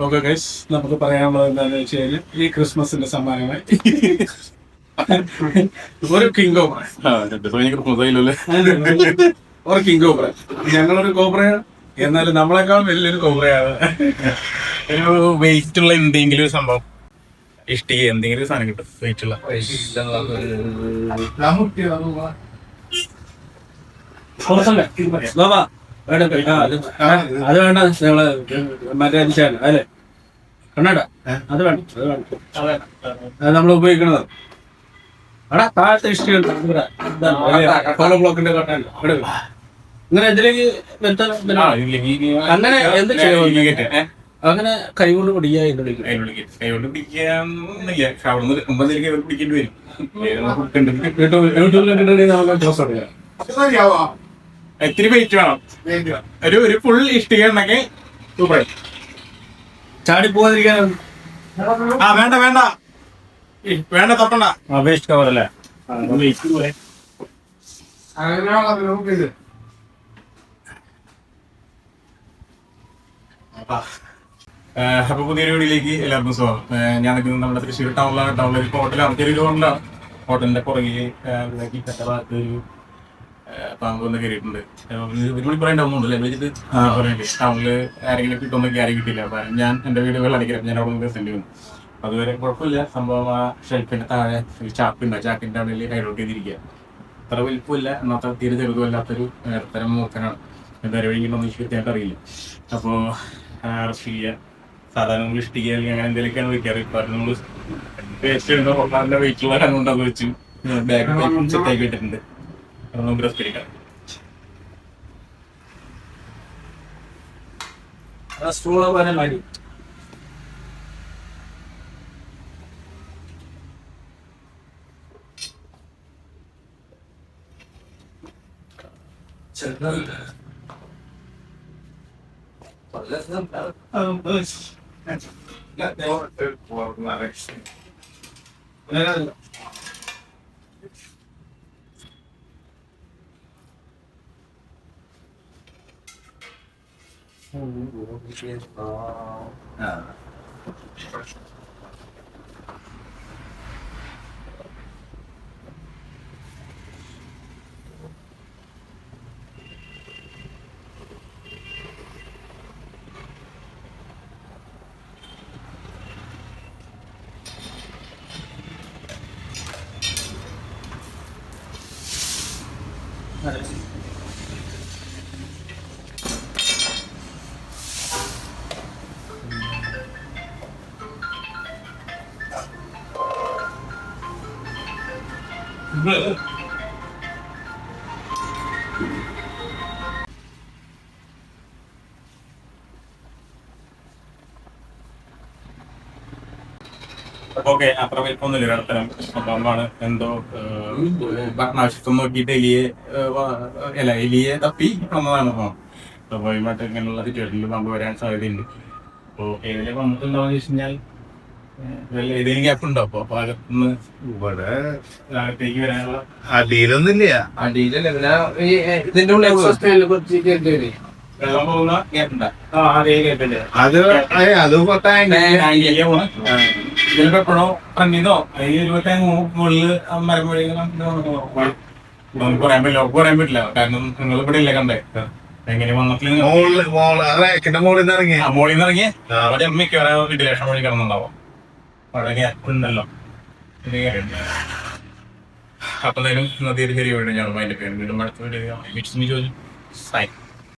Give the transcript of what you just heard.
Okay guys നമുക്ക് പറയാനുള്ളത് എന്താണെന്ന് വെച്ച് കഴിഞ്ഞാൽ ഈ ക്രിസ്മസിന്റെ സമ്മാനമായി. ഒരു കിങ് കോബ്ര ഒരു കിങ് കോബ്ര ഞങ്ങളൊരു കോബ്രയാണ്. എന്നാലും നമ്മളെക്കാൾ വലിയൊരു കോബ്രയാണ്. ഒരു വെയിറ്റ് ഉള്ള എന്തെങ്കിലും ഒരു സംഭവം. ഇഷ്ടിക എന്തെങ്കിലും സാധനം കിട്ടും. വെയിറ്റ് ഉള്ള അത് വേണ്ട. ഞങ്ങൾ മറ്റേ അരിച്ചാണ് അല്ലേ? കണ്ണട. അത് വേണ്ട അത് വേണ്ട. അത് നമ്മൾ ഉപയോഗിക്കണത്. എടാ താഴത്തെ ഇഷ്ടിയുണ്ട് ബ്ലോക്കിന്റെ കണ്ണുണ്ട് അങ്ങനെ എന്ത് ചെയ്യും? അങ്ങനെ കൈകൊണ്ട് പിടിക്കുക കൈകൊണ്ട് പിടിക്കാന്നില്ല അവിടുന്ന് ഒമ്പതിലേക്ക് ഇവർ പിടിക്കേണ്ടി വരും. ഏത് നമുക്ക് hook ഉണ്ട്. യൂട്യൂബ് യൂട്യൂബിലൊക്കെ ഉണ്ടെങ്കിൽ നമുക്ക് ക്ലോസ് എടുക്കാം ഇത്തിരി വെയിറ്റ് വേണം. ഒരു ഒരു ഫുൾ ഇഷ്ടിക ഉണ്ടെങ്കിൽ സൂപ്പർ ചാടി പോകാതിരിക്കാൻ ആ വേണ്ട വേണ്ട. ഈ, വേണ്ട തൊട്ടണ്ട. വേസ്റ്റ് കവർ അല്ലേ? പോലെ അപ്പൊ പുതിയൊരു വീഡിയോയിലേക്ക് എല്ലാവർക്കും സ്വാഗതം. ഞാൻ നിൽക്കുന്നത് നമ്മുടെ തൃശ്ശൂർ ടൗണിലാണ് ടൗണിൽ ഒരു ഹോട്ടലാണ് ചെറിയൊരു ഹോട്ടലാണ് ഹോട്ടലിന്റെ പുറകെ കട്ട ഭാഗത്ത് ഒരു പാമ്പ് വന്ന് കയറിയിട്ടുണ്ട്. ഒരുപാട് പറയാൻ ടൗണുണ്ട് അല്ലേ? വിളിച്ചിട്ട് പറയണ്ടേ ടൗണിൽ ആരെങ്കിലും കിട്ടുമെന്നൊക്കെ ആരും കിട്ടില്ല അപ്പൊ ഞാൻ എന്റെ വീടുകളിൽ അടിക്കാം ഞാൻ അവിടെ നിന്ന് സെൻഡ് ചെയ്യുന്നു. അതുവരെ കുഴപ്പമില്ല. സംഭവം ആ ഷെൽഫിന്റെ താഴെ ഒരു ചാക്കുണ്ട് ആ ചാക്കിന്റെ അവിടെ ഹൈഡോട്ട് ചെയ്തിരിക്കുക അത്ര വലിപ്പമില്ല. എന്നാൽ തീരെ ചെറുതുമല്ലാത്തൊരു ഇടത്തരം മൂർത്തനാണ് എന്താ വഴിക്കുണ്ടോന്ന് എനിക്ക് കൃത്യമായിട്ട് അറിയില്ല. അപ്പോൾ ചെയ്യുക സാധാരണ നമ്മൾ ഇഷ്ടിക്കുക അല്ലെങ്കിൽ അങ്ങനെ എന്തെങ്കിലുമൊക്കെയാണ് വെക്കാറ് ഇപ്പൊ നമ്മൾ വേസ്റ്റ് ഇടുന്ന പൊട്ടാറിന്റെ വെയിറ്റുള്ള കണ്ണുണ്ടാന്ന് വെച്ച് ബാഗ് സെറ്റാക്കി ഇട്ടിട്ടുണ്ട്. അത് നമുക്ക് റെസ്റ്റ് എടുക്കാം. സ്റ്റൂൾ പോലെ മതി That's a lot of food for then... Oh, you're going 네. 그래. Okay അത്ര വലിപ്പമൊന്നുമില്ല. ഇടത്തരം സംഭവമാണ് എന്തോ ഭക്ഷണാവശ്യത്വം നോക്കിയിട്ട് എലിയെ അല്ല എലിയെ തപ്പി വന്നതാണ് അപ്പം സ്വാഭാവികമായിട്ട് ഇങ്ങനെയുള്ള സിറ്റുവേഷനിൽ പമ്പ് വരാൻ സാധ്യതയുണ്ട്. അപ്പോൾ ഏതിലേക്ക് വന്നിട്ടുണ്ടോന്ന് ചോദിച്ചു കഴിഞ്ഞാൽ ഏതെങ്കിലും ഗ്യാപ്പ് ഉണ്ടോ? അപ്പൊ ഭാഗത്തുനിന്ന് ഇവിടെ അകത്തേക്ക് വരാനുള്ള അടിയിലൊന്നുമില്ല. അടിയിലല്ല പിന്നെ ഈ ഇതിന്റെ ഉള്ളിൽ എക്സോസ്റ്റ് കുറച്ച് കേട്ട് വരും. വെള്ളം പോകുന്ന ഗ്യാപ്പ് ഉണ്ടോ. ആ അതേ അത് അത് പത്തായി ചിലപ്പോ എപ്പോഴോ ഫ്രണ്ടിന്നോ ഈ ഇരുപത്തി മുകളിൽ മരം വഴി നമുക്ക് പറയാൻ പറ്റില്ല. ഉറപ്പ് പറയാൻ പറ്റില്ല. കാരണം നിങ്ങൾ ഇവിടെ ഇല്ല കണ്ടേ? എങ്ങനെ റാക്കിന്റെ മോളിൽ നിന്ന് ഇറങ്ങി മോളിൽ നിന്ന് ഇറങ്ങി അവിടെ വഴി കിടന്നുണ്ടാവും. അവിടെ ഉണ്ടല്ലോ. അപ്പൊ എന്തായാലും നദിയിൽ ചെറിയ വീട് ഞാൻ അതിന്റെ പേര് വീടും അടുത്ത വീട് ചോദിച്ചു. സൈൻ